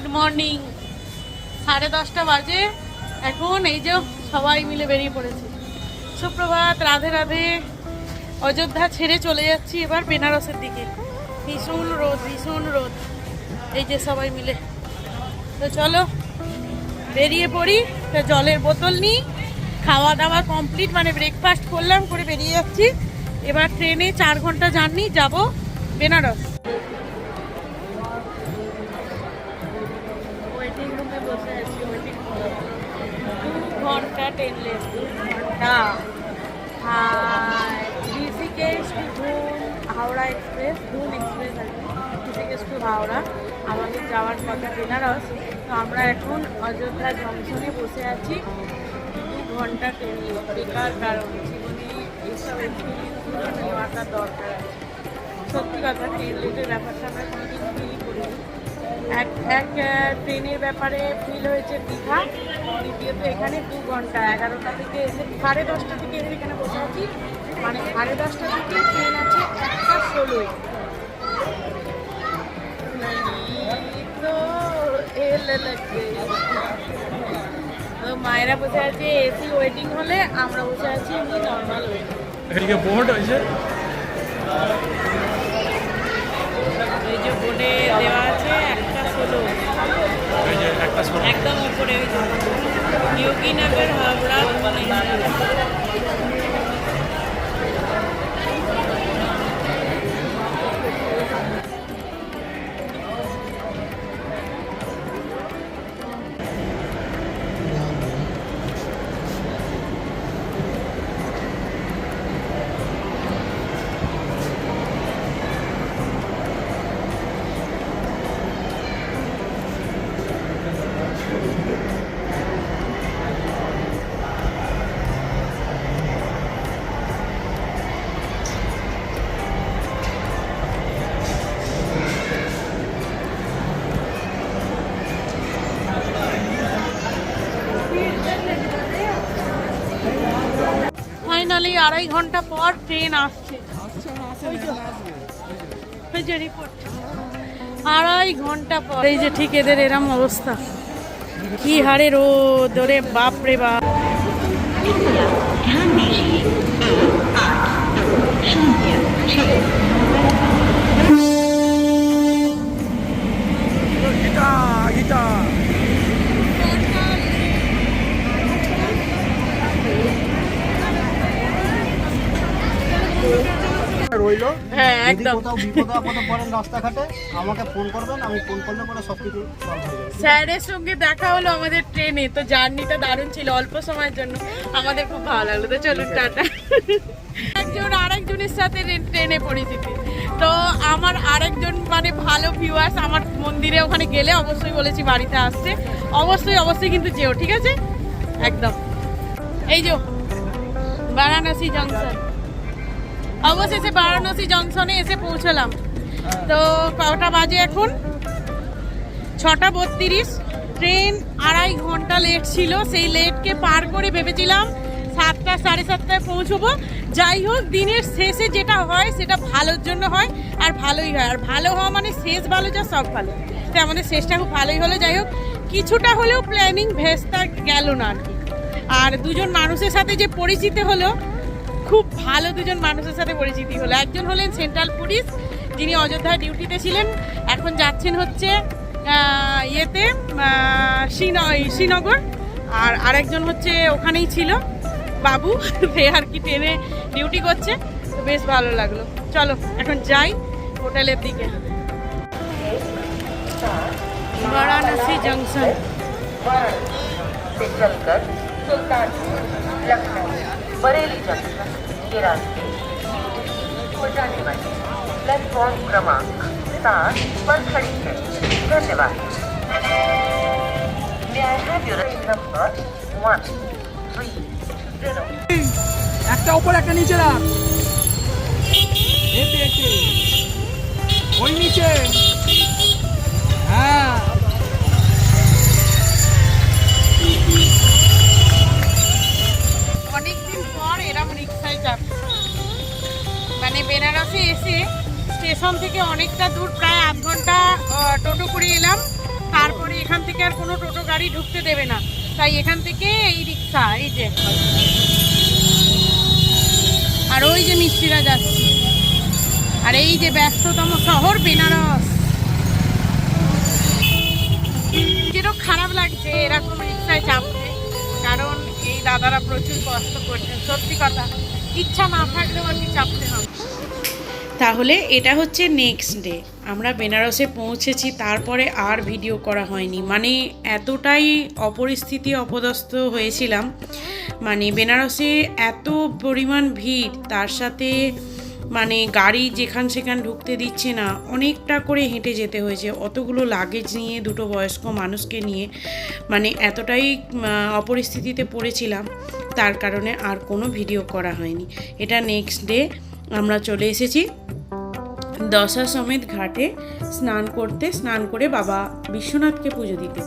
Good morning. সাড়ে দশটা বাজে। এখন এই যে সবাই মিলে বেরিয়ে পড়েছে। সুপ্রভাত, রাধে রাধে। অযোধ্যা ছেড়ে চলে যাচ্ছি এবার বেনারসের দিকে। ভীষণ রোদ ভীষণ রোদ। এই যে সবাই মিলে। তো চলো, বেরিয়ে পড়ি, তো জলের বোতল নিই। খাওয়া দাওয়া কমপ্লিট মানে ব্রেকফাস্ট করলাম, করে বেরিয়ে যাচ্ছি। এবার ট্রেনে চার ঘণ্টা জার্নি, যাব বেনারস। ঘণ্টা ট্রেন লেট দু ঘণ্টা আর ঋষিকেশ হাওড়া এক্সপ্রেস ধুন এক্সপ্রেস আর ঋষিকেশ টু হাওড়া, আমাদের যাওয়ার কথা বেনারস। তো আমরা এখন অযোধ্যা জংশনে বসে আছি। দু ঘণ্টা ট্রেন বেকার কারণ, জীবনে এইসব এক্সপিরিয়েন্সগুলো নেওয়াটা দরকার আছে। সত্যি কথা ট্রেন লেটের ব্যাপারটা আমরা কোনোদিন এক এক ট্রেনের ব্যাপারে ফিল হয়েছে দীঘা। দ্বিতীয়ত এখানে দু ঘণ্টা এগারোটা থেকে এসে সাড়ে দশটা থেকে এসে এখানে বসে আছি। মানে সাড়ে দশটা থেকে ট্রেন আছে একটা ষোলোই। মায়েরা বসে আছে এসি ওয়েটিং হলে আমরা বসে আছি এমনি নর্মাল ওয়েটিং এদিকে বোর্ড হয়েছে এই যে বোর্ডে দেওয়া আছে একটা একদম উপরে ওই যোগীনগর হাওড়া ফাইনালি আড়াই ঘণ্টা পর ট্রেন আসছে। আড়াই ঘণ্টা পর। এই যে ঠিক এদের এরম অবস্থা। কি হারে রোদ, ওরে বাপ রে বাপ। গীতা গীতা রইল। হ্যাঁ একদম। কোথাও বিপদ আপদে পড়েন রাস্তাঘাটে আমাকে ফোন করবেন আমি ফোন করলে পরে সব সলভ হয়ে যাবে। স্যারের সঙ্গে দেখা হলো আমাদের ট্রেনে তো জার্নিটা দারুণ ছিল অল্প সময়ের জন্য। আমাদের খুব ভালো লাগল। তো চলুন টাটা। একজন আরেকজনের সাথে ট্রেনে পরিচিতি তো আমার আরেকজন মানে ভালো ভিউয়ার্স আমার মন্দিরে ওখানে গেলে অবশ্যই বলেছি বাড়িতে আসছে অবশ্যই অবশ্যই কিন্তু যেও ঠিক আছে? একদম। এই যে বারাণসী জংশন অবশেষে বারাণসী জংশনে এসে পৌঁছলাম। তো কটা বাজে এখন? ছটা বত্রিশ। ট্রেন আড়াই ঘণ্টা লেট ছিল। সেই লেটকে পার করে ভেবেছিলাম সাতটা, সাড়ে সাতটায় পৌঁছবো। যাই হোক, দিনের শেষে যেটা হয়, সেটা ভালোর জন্য হয় আর ভালোই হয়। আর ভালো হওয়া মানে শেষ ভালো, যা সব ভালো। তো আমাদের শেষটা খুব ভালোই হলো। যাই হোক, কিছুটা হলেও প্ল্যানিং ভেস্তা গেল না আর কি। আর দুজন মানুষের সাথে যে পরিচিত হলো খুব ভালো দুজন মানুষের সাথে পরিচিতি হলো একজন হলেন সেন্ট্রাল পুলিশ যিনি অযোধ্যায় ডিউটিতে ছিলেন এখন যাচ্ছেন হচ্ছে আহ, ইয়েতে আহ, শ্রীন- এই শ্রীনগর আর আরেকজন হচ্ছে ওখানেই ছিল বাবু সে আর কি ট্রেনে ডিউটি করছে তো বেশ ভালো লাগলো চলো এখন যাই হোটেলের দিকে বারাণসী জংশন से चलकर सुल्तानपुर लखनऊ बरेली जंक्शन के रास्ते हो जाने वाली प्लेटफॉर्म क्रमांक सात पर खड़ी है धन्यवाद May I have your number one three zero. একটা উপর একটা নিচে রাখ এতে এতে ওই নিচে হ্যাঁ স্টেশন থেকে অনেকটা দূর, প্রায় আধ ঘণ্টা টোটো করে এলাম। তারপরে এখান থেকে আর কোনো টোটো গাড়ি ঢুকতে দেবে না। তাই এখান থেকে এই রিক্সা, এই যে। আর ওই যে মিস্ত্রিরা যাচ্ছে। আর এই যে ব্যস্ততম শহর, বেনারস। যেরকম খারাপ লাগছে, এরকম রিক্সায় চাপতে। কারণ এই দাদারা প্রচুর কষ্ট করছেন, সত্যি কথা। ইচ্ছা না থাকলেও আর কি চাপতে হবে। তাহলে এটা হচ্ছে নেক্সট ডে আমরা বেনারসে পৌঁছেছি, তারপরে আর ভিডিও করা হয়নি। মানে এতটাই অপরিস্থিতি অপদস্থ হয়েছিলাম। মানে বেনারসে এত পরিমাণ ভিড়, তার সাথে মানে গাড়ি যেখান সেখান ঢুকতে দিচ্ছে না, অনেকটা করে হেঁটে যেতে হয়েছে। অতগুলো লাগেজ নিয়ে, দুটো বয়স্ক মানুষকে নিয়ে মানে এতটাই অপরিস্থিতিতে পড়েছিলাম। তার কারণে আর কোনো ভিডিও করা হয়নি। এটা নেক্সট ডে আমরা চলে এসেছি। দশা সমেত ঘাটে স্নান করতে, স্নান করে বাবা বিশ্বনাথকে পুজো দিতে।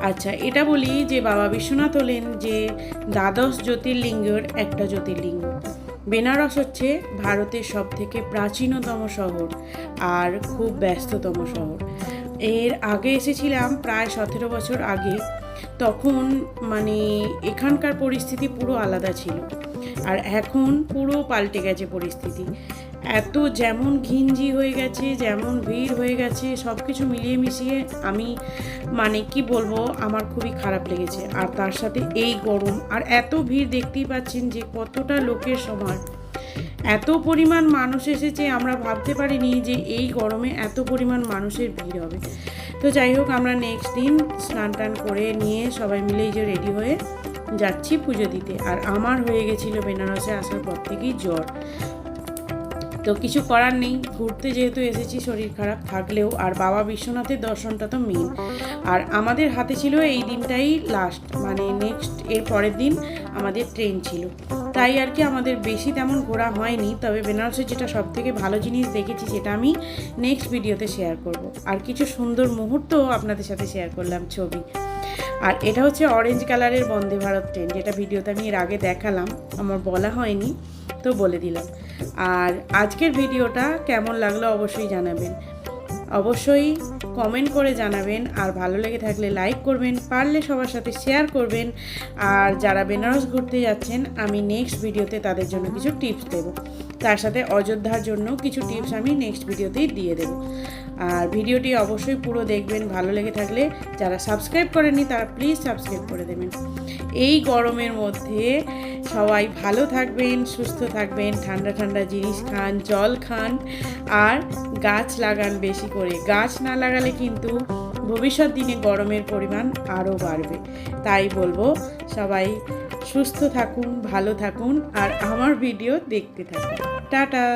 আচ্ছা এটা বলি যে বাবা বিশ্বনাথ হলেন যে দ্বাদশ জ্যোতির্লিঙ্গের একটা জ্যোতির্লিঙ্গ। বেনারস হচ্ছে ভারতের সব থেকে প্রাচীনতম শহর আর খুব ব্যস্ততম শহর। এর আগে এসেছিলাম প্রায় সতেরো বছর আগে। তখন মানে এখানকার পরিস্থিতি পুরো আলাদা ছিল। আর এখন পুরো পাল্টে গেছে পরিস্থিতি। এত যেমন ঘিঞ্জি হয়ে গেছে, যেমন ভিড় হয়ে গেছে সব কিছু মিলিয়ে মিশিয়ে আমি মানে কি বলব, আমার খুবই খারাপ লেগেছে। আর তার সাথে এই গরম, আর এত ভিড় দেখতেই পাচ্ছেন যে কতটা লোকের সমার এত পরিমাণ মানুষ এসেছে, আমরা ভাবতে পারিনি যে এই গরমে এত পরিমাণ মানুষের ভিড় হবে। তো যাই হোক, আমরা নেক্সট দিন স্নান টান করে নিয়ে সবাই মিলে এই যে রেডি হয়ে যাচ্ছি পুজো দিতে। আর আমার হয়ে গেছিল বেনারসে আসার পর থেকেই জ্বর। তো কিছু করার নেই। ঘুরতে যেহেতু এসেছি, শরীর খারাপ থাকলেও। আর বাবা বিশ্বনাথের দর্শনটা তো মেন আর আমাদের হাতে ছিল এই দিনটাই লাস্ট মানে নেক্সট এর পরের দিন আমাদের ট্রেন ছিল। তাই আর কি আমাদের বেশি তেমন ঘোরা হয়নি। তবে বেনারসের যেটা সব থেকে ভালো জিনিস দেখেছি, সেটা আমি নেক্সট ভিডিওতে শেয়ার করব। আর কিছু সুন্দর মুহূর্ত আপনাদের সাথে শেয়ার করলাম ছবি। আর এটা হচ্ছে অরেঞ্জ কালারের বন্দে ভারত ট্রেন যেটা ভিডিওতে আমি এর আগে দেখালাম। আমার বলা হয়নি, তো বলে দিলাম। আর আজকের ভিডিওটা কেমন লাগল অবশ্যই জানাবেন। অবশ্যই কমেন্ট করে জানাবেন, আর ভালো লেগে থাকলে লাইক করবেন, পারলে সবার সাথে শেয়ার করবেন, আর যারা বেনারস ঘুরতে যাচ্ছেন, আমি নেক্সট ভিডিওতে তাদের জন্য কিছু টিপস দেব। তার সাথে অযোধ্যার জন্য কিছু টিপস আমি নেক্সট ভিডিওতেই দিয়ে দেবো। আর ভিডিওটি অবশ্যই পুরো দেখবেন, ভালো লেগে থাকলে যারা সাবস্ক্রাইব করেনি তারা প্লিজ সাবস্ক্রাইব করে দেবেন। এই গরমের মধ্যে সবাই ভালো থাকবেন, সুস্থ থাকবেন, ঠান্ডা ঠান্ডা জিনিস খান, জল খান, আর গাছ লাগান বেশি করে। গাছ না লাগালে কিন্তু ভবিষ্যৎ দিনে গরমের পরিমাণ আরও বাড়বে। তাই বলব, সবাই সুস্থ থাকুন, ভালো থাকুন, আর আমার ভিডিও দেখতে থাকুন। টাটা!